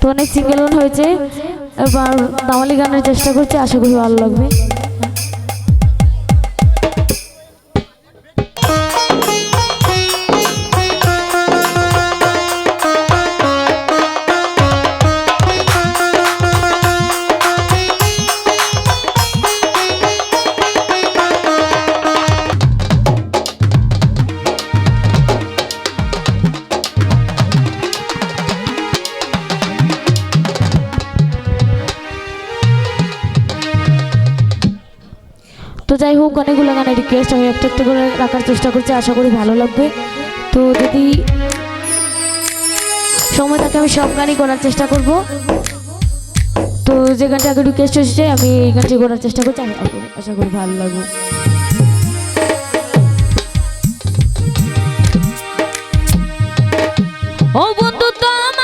তো অনেক সিঙ্গেল হয়েছে। এবার তামালি গানের চেষ্টা করছি আশা করি ভালো লাগবে। তো যাই হোক, অনেকগুলো গানের রিকোয়েস্ট আমি একটা একটা করে রাখার চেষ্টা করছি, আশা করি ভালো লাগবে। তো যদি সময় থাকে, আমি সব গানই করার চেষ্টা করব। তো যে গানটা আগে রিকোয়েস্ট এসেছে, আমি এই গানটি করার চেষ্টা করছি, আশা করি- ভালো লাগবে। ও বন্ধু তোমার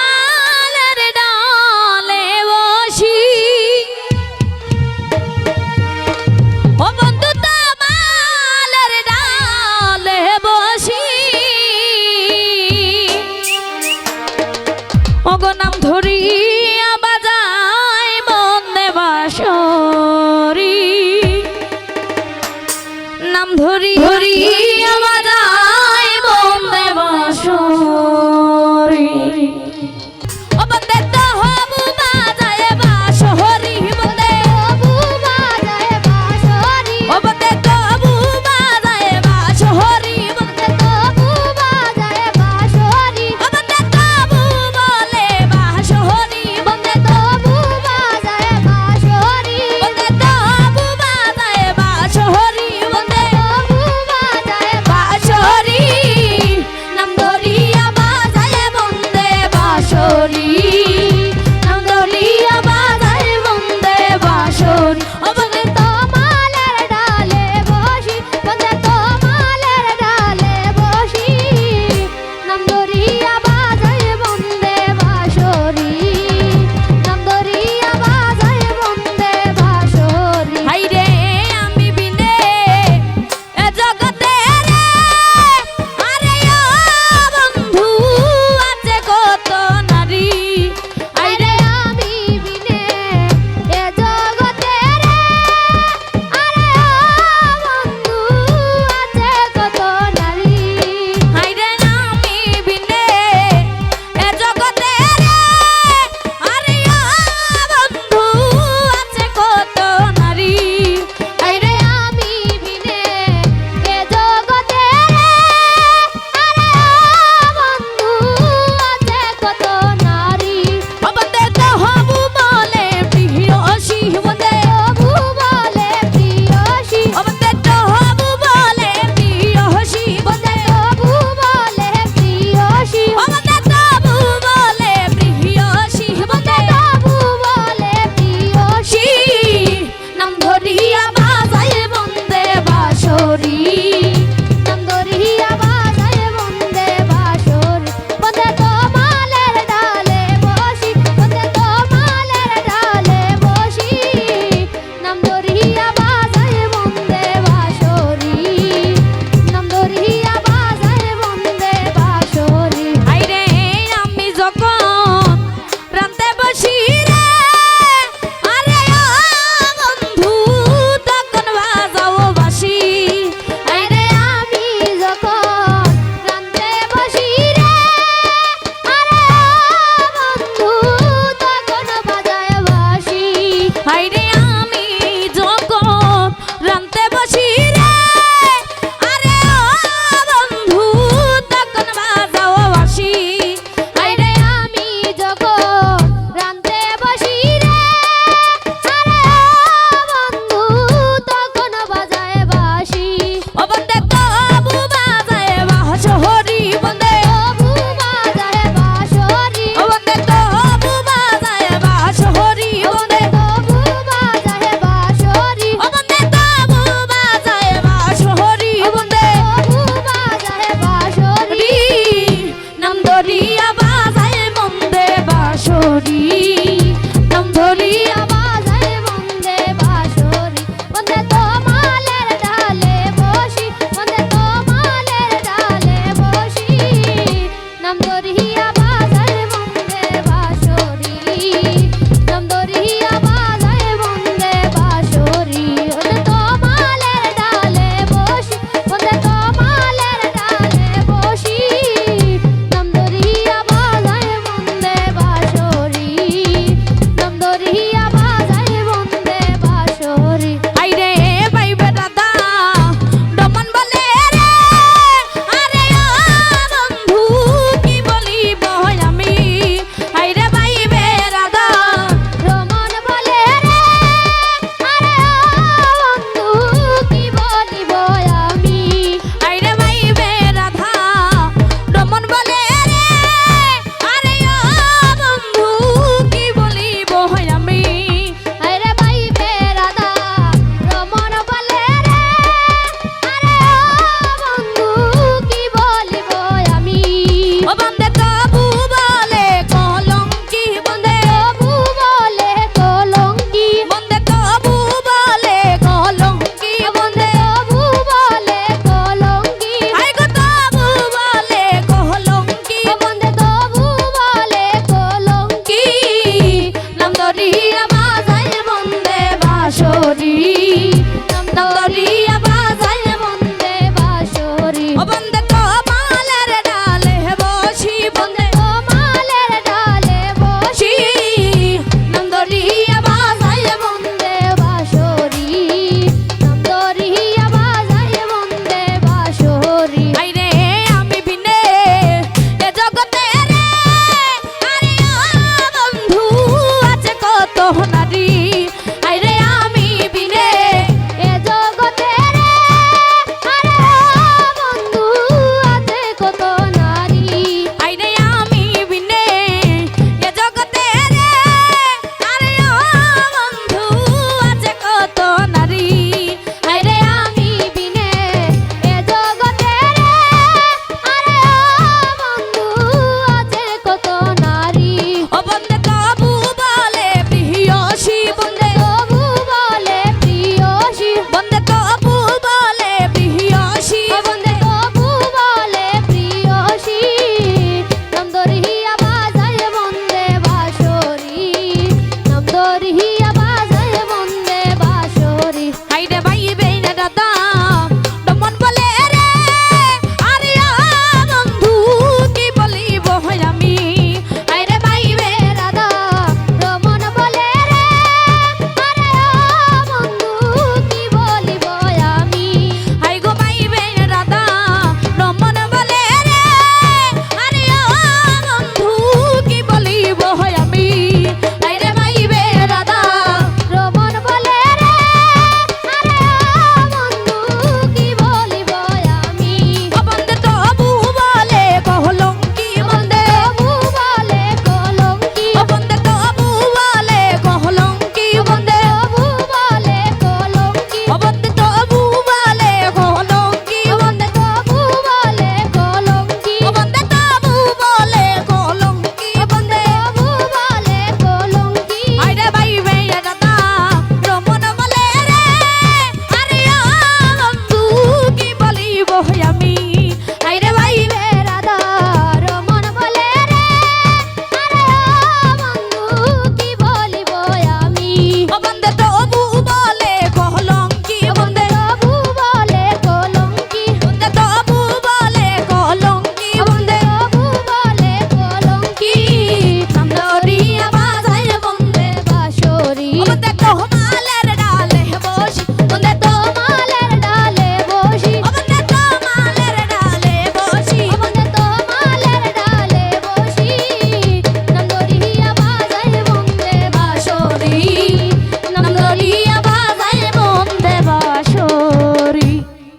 করিয়া